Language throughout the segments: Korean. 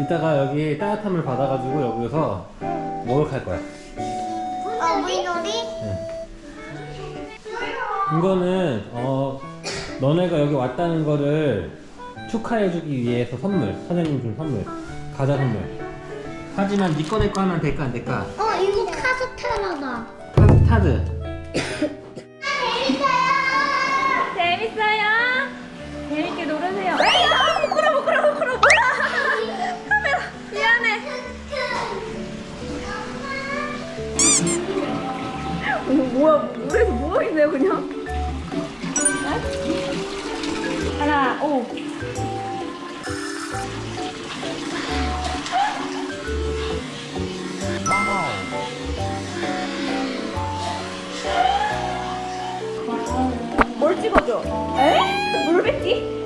이따가 여기 따뜻한 물 받아가지고 여기서 목욕할 거야. 어, 물놀이? 이거는 어 너네가 여기 왔다는 거를 축하해주기 위해서 선물. 선생님 준 선물. 과자 선물. 하지만 니꺼 내꺼 하면 될까 안 될까? 어, 재밌어요? 재밌게 놀으세요. 에이, 아, 부끄러, 부끄러, 부끄러, 뭐야? 카메라, 미안해. 어, 뭐야, 물에서 뭐가 있네요, 그냥? 네? 하나, 오. 뭘 찍어줘? 에? 물 뱉기?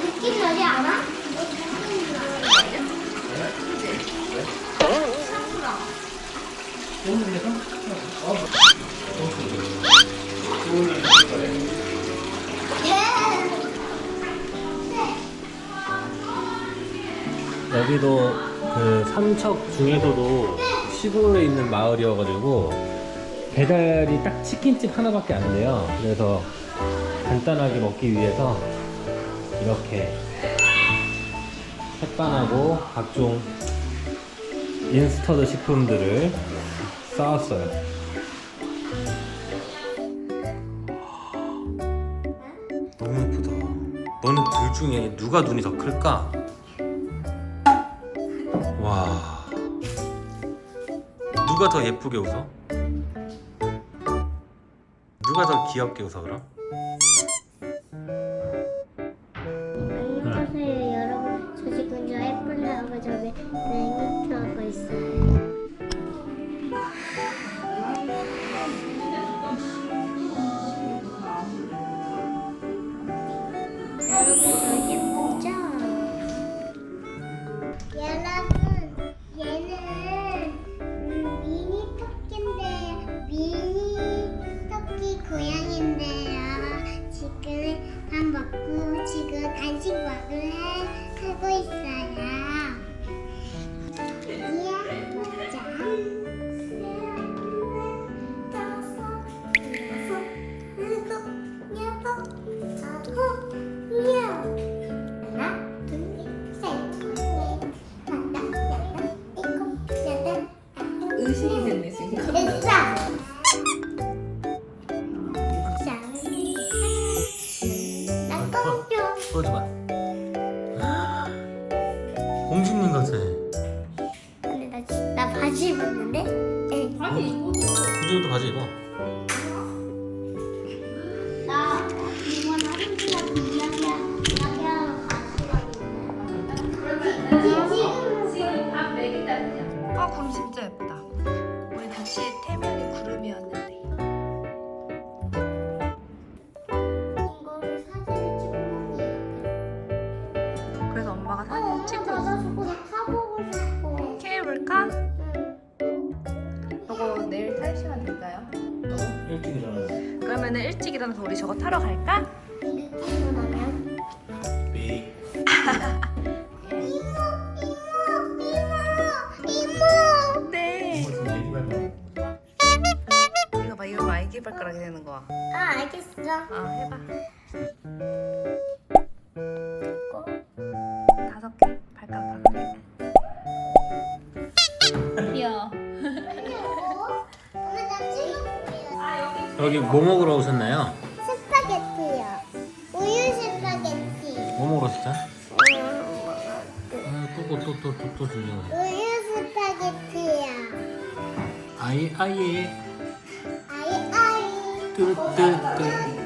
느낌 나지 않아? 여기도 그 삼척 중에서도 시골에 있는 마을이어가지고 배달이 딱 치킨집 하나밖에 안 돼요. 그래서 간단하게 먹기 위해서 이렇게 햇반하고 각종 인스턴트 식품들을 싸왔어요. 너무 예쁘다. 너는 둘 중에 누가 눈이 더 클까? 와. 누가 더 예쁘게 웃어? 누가 더 귀엽게 웃어 그럼? 의식이 됐네, 지금. 됐어. 나 껌좀 보여줘봐. 바지 입어. 나 이번 할인이랑 이야기하러 가시거든요. 지금 밥 먹이다 아 구름 진짜 예쁘다 일어나서 우리 저거 타러 갈까? 여기 뭐 먹으러 오셨나요? 스파게티요. 우유 스파게티. 뭐 먹으러 오셨죠? 음, 또또또또또 주려. 우유 스파게티야. 아이 아이에 아이 아이. 뚜뚜뚜. 뜨뜨뜨.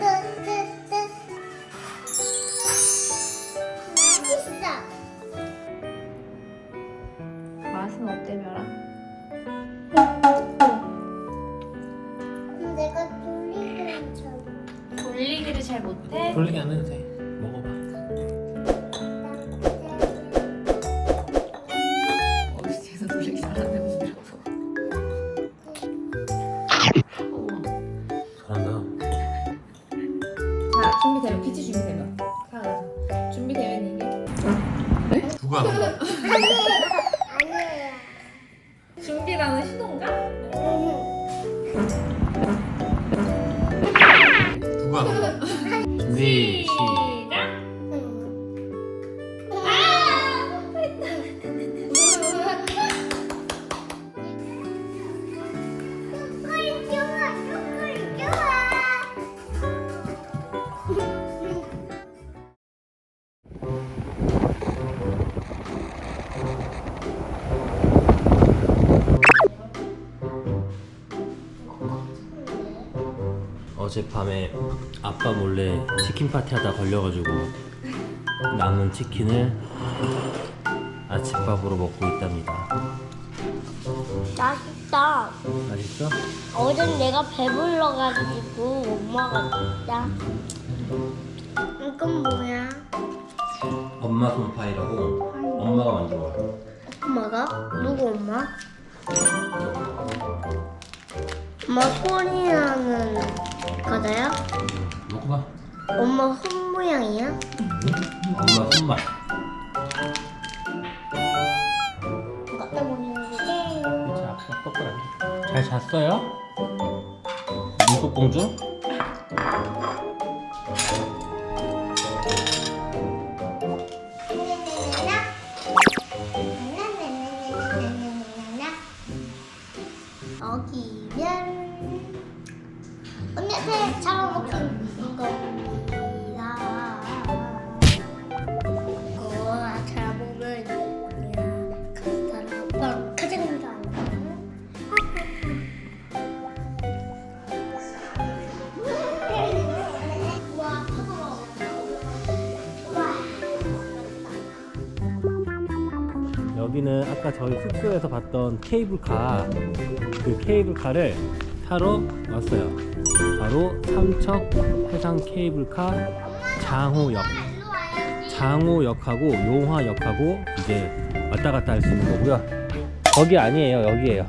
돌리기 안 해도 돼. 먹어봐. 어디서 돌리기 잘하는 분이라고 잘한다. 자 준비되면 피치 준비되면 자 준비되면 이게 누가? 어젯밤에 아빠 몰래 치킨 파티 하다 걸려가지고 남은 치킨을 아침밥으로 먹고 있답니다. 맛있다. 맛있어? 어젠 내가 배불러가지고 엄마가 진짜. 이건 뭐야? 엄마 손파이라고 엄마가 만든 거야. 엄마가? 누구 엄마? 엄마 소리 나는 과자야? 먹어봐. 엄마 손 모양이야? 엄마 손맛. 갖다 보는 게 그치 아빠 떡보라. 잘 잤어요? 눈꽃 공주? 여기는 아까 저희 숙소에서 봤던 케이블카 그 케이블카를 타러 왔어요. 바로 삼척 해상 케이블카 장호역. 장호역하고 용화역하고 이제 왔다 갔다 할 수 있는 거고요. 거기 아니에요, 여기에요.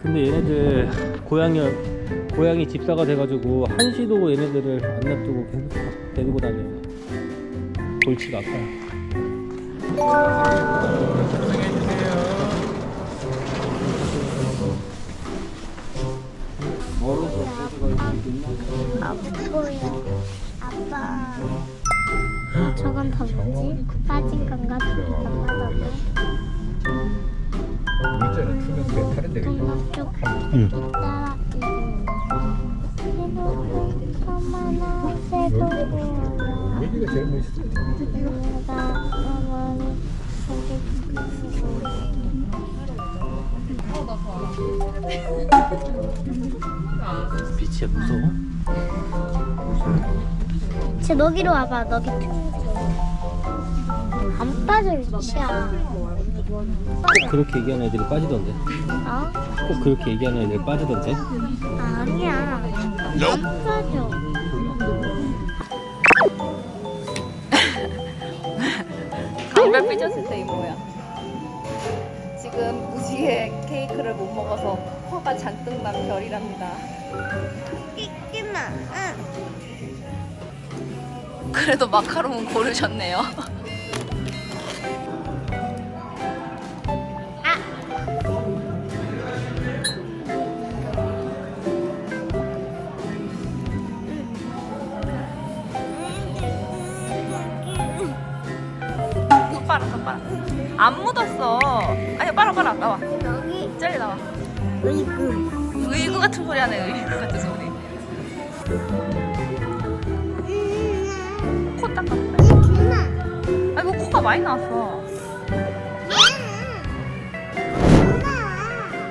근데 얘네들 고양이 고양이 집사가 돼가지고 한시도 얘네들을 안 놔두고 계속 데리고 다녀요. 골치가 아파요. 아빠야 아빠 저건 다 뭐지? 빠진 건가? 둘이 건가? 의자는 투명하게 다른 데가. 쪽 응. 빛이 무서워? 쟤 너기로 와봐 너기 안 빠져 위치야 꼭 그렇게 얘기하는 애들이 빠지던데. 어? 꼭 그렇게 얘기하는 애들이 빠지던데. 아니야 안 빠져 강별 삐졌을 때 이모야. 지금 무지개 케이크를 못 먹어서 화가 잔뜩 난 별이랍니다. 끼끼마 응. 그래도 마카롱은 고르셨네요. 손 빨아, 손 빨아. 안 묻었어. 아니, 빨아, 빨아. 나와. 여기 빨리 나와. 으이구 의구 같은 소리 하네, 의구 같은 소리. 코 닦아. 끼마 아이고, 코가 많이 나왔어.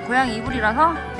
고양이 이불이라서?